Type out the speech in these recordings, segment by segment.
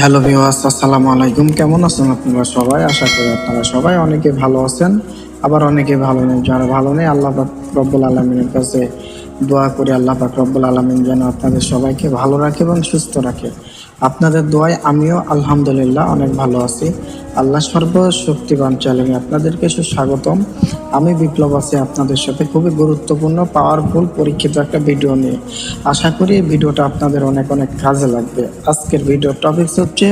Hello ভিওয়াস আসসালামু আলাইকুম। কেমন আছেন আপনারা সবাই? আশা করি আপনারা সবাই অনেকে ভালো আছেন। আবার অনেকে ভালো নেই, যারা ভালো নেই, আল্লাহ পাক রব্বুল আলমিনের কাছে দোয়া করি, আল্লাহ পাক রব্বুল আলমিন যেন আপনাদের সবাইকে ভালো রাখে এবং সুস্থ রাখে। আপনাদের দোয়ায় আমিও আলহামদুলিল্লাহ অনেক ভালো আছি। আল্লাহ সর্বশক্তিবান চ্যানেলে আপনাদেরকে সুস্বাগতম। আমি বিপ্লব আছি আপনাদের সাথে। খুবই গুরুত্বপূর্ণ পাওয়ারফুল পরীক্ষিত একটা ভিডিও নিয়ে। আশা করি এই ভিডিওটা আপনাদের অনেক অনেক কাজে লাগবে। আজকের ভিডিও টপিক হচ্ছে,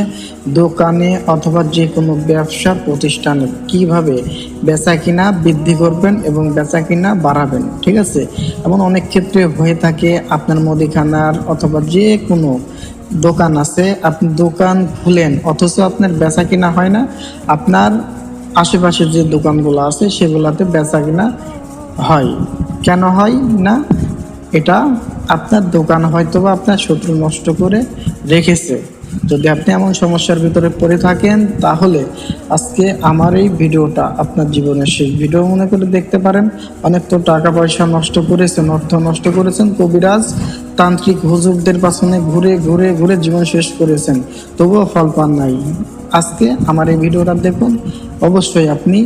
দোকানে অথবা যে কোনো ব্যবসা প্রতিষ্ঠানে কীভাবে বেচা কিনা বৃদ্ধি করবেন এবং বেচা কিনা বাড়াবেন, ঠিক আছে? এমন অনেক ক্ষেত্রে হয়ে থাকে আপনার মুদিখানার অথবা যে কোনো দোকান আছে, আপনি দোকান খুলেন, অথচ আপনার বেচা কিনা হয় না। আপনার আশেপাশের যে দোকানগুলো আছে, সেগুলোতে বেচা কিনা হয়। কেন হয় না? এটা আপনার দোকান হয়তো বা আপনার শত্রু নষ্ট করে রেখেছে। যদি আপনি এমন সমস্যার ভিতরে পড়ে থাকেন, তাহলে আজকে আমার এই ভিডিওটা আপনার জীবনের শেষ ভিডিও মনে করে দেখতে পারেন। অনেক তো টাকা পয়সা নষ্ট করেছেন, অর্থ নষ্ট করেছেন। কবিরাজ তান্ত্রিক হুজুরদের পাশনে ঘুরে ঘুরে ঘুরে জীবন শেষ করেছেন। তবুও ফল পান নাই। আজকে আমার এই ভিডিওটা দেখুন। অবশ্যই আপনি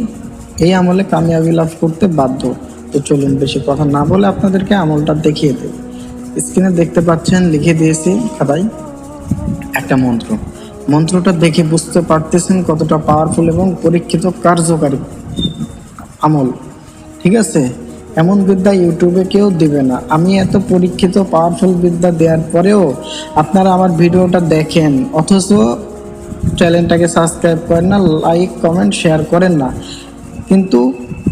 এই আমলে কামিয়াবি লাভ করতে বাধ্য। তো চলুন বেশি কথা না বলে আপনাদেরকে আমলটা দেখিয়ে দেব স্ক্রিনে দেখতে পাচ্ছেন, লিখে দিয়েছি খাতায় একটা মন্ত্র। মন্ত্রটা দেখে বুঝতে পারতেছেন কতটা পাওয়ারফুল এবং পরীক্ষিত কার্যকারী আমল। ঠিক আছে? এমন বিদ্যা ইউটিউবে কেউ দিবে না। আমি এত পরীক্ষিত পাওয়ারফুল বিদ্যা দেওয়ার পরেও আপনারা আমার ভিডিওটা দেখেন। অথচ চ্যানেলটাকে সাবস্ক্রাইব করেন না লাইক কমেন্ট শেয়ার করেন না। কিন্তু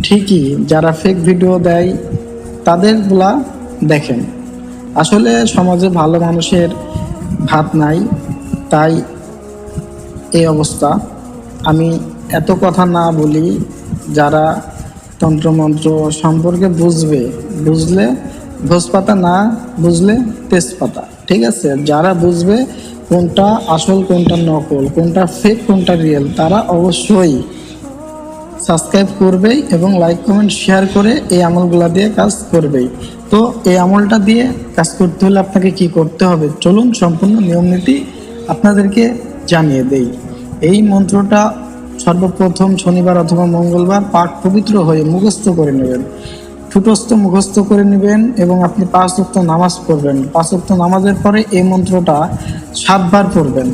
ঠিকই যারা ফেক ভিডিও দেয়, তাদেরগুলা দেখেন। আসলে সমাজে ভালো মানুষের ভাত নাই, তাই এই অবস্থা। আমি এত কথা না বলি, যারা তন্ত্রমন্ত্র সম্পর্কে বুঝবে। বুঝলে ভোজপাতা না বুঝলে তেজপাতা। ঠিক আছে? যারা বুঝবে কোনটা আসল, কোনটা নকল, কোনটা ফেক কোনটা রিয়েল তারা অবশ্যই সাবস্ক্রাইব করবেই এবং লাইক কমেন্ট শেয়ার করে এই আমলগুলা দিয়ে কাজ করবেই। তো এই আমলটা দিয়ে কাজ করতে হলে আপনাকে কি করতে হবে? চলুন সম্পূর্ণ নিয়ম নীতি আপনাদেরকে জানিয়ে দেই। এই মন্ত্রটা সর্বপ্রথম শনিবার অথবা মঙ্গলবার পাঠ পবিত্র হয়ে মুখস্থ করে নেবেন। ঠুটস্থ মুখস্থ করে নেবেন এবং আপনি পাঁচ ওয়াক্ত নামাজ পড়বেন। পাঁচ ওয়াক্ত নামাজের পরে এই মন্ত্রটা সাতবার পড়বেন।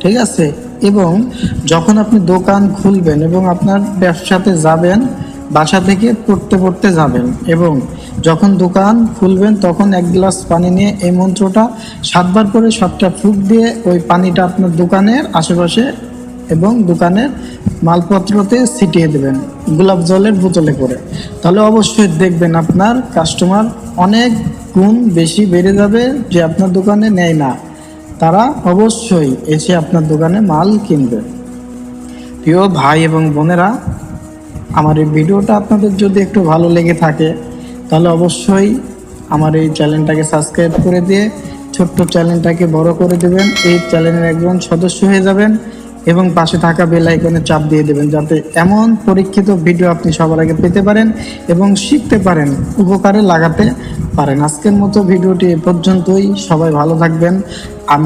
ঠিক আছে? এবং যখন আপনি দোকান খুলবেন এবং আপনার ব্যবসাতে যাবেন, বাসা থেকে পড়তে পড়তে যাবেন এবং যখন দোকান খুলবেন, তখন এক গ্লাস পানি নিয়ে এই মন্ত্রটা সাতবার করে সাতটা ফুক দিয়ে ওই পানিটা আপনার দোকানের আশেপাশে এবং দোকানের মালপত্রতে ছিটিয়ে দেবেন গোলাপ জলের বোতলে করে। তাহলে অবশ্যই দেখবেন আপনার কাস্টমার অনেক গুণ বেশি বেড়ে যাবে যে আপনার দোকানে নেয় না। তারা অবশ্যই এসে আপনার দোকানে মাল কিনবে। প্রিয় ভাই এবং বোনেরা, আমার এই ভিডিওটা আপনাদের যদি একটু ভালো লেগে থাকে, তাহলে অবশ্যই আমার এই চ্যানেলটাকে সাবস্ক্রাইব করে দিয়ে ছোট্ট চ্যানেলটাকে বড় করে দেবেন। এই চ্যানেলের একজন সদস্য হয়ে যাবেন। এবং পাশে থাকা বেল আইকনে চাপ দিয়ে দেবেন যাতে এমন পরীক্ষিত ভিডিও আপনি সবার আগে পেতে পারেন এবং শিখতে পারেন, উপকারে লাগাতে পারেন। আজকের মতো ভিডিওটি এ পর্যন্তই। সবাই ভালো থাকবেন। আমি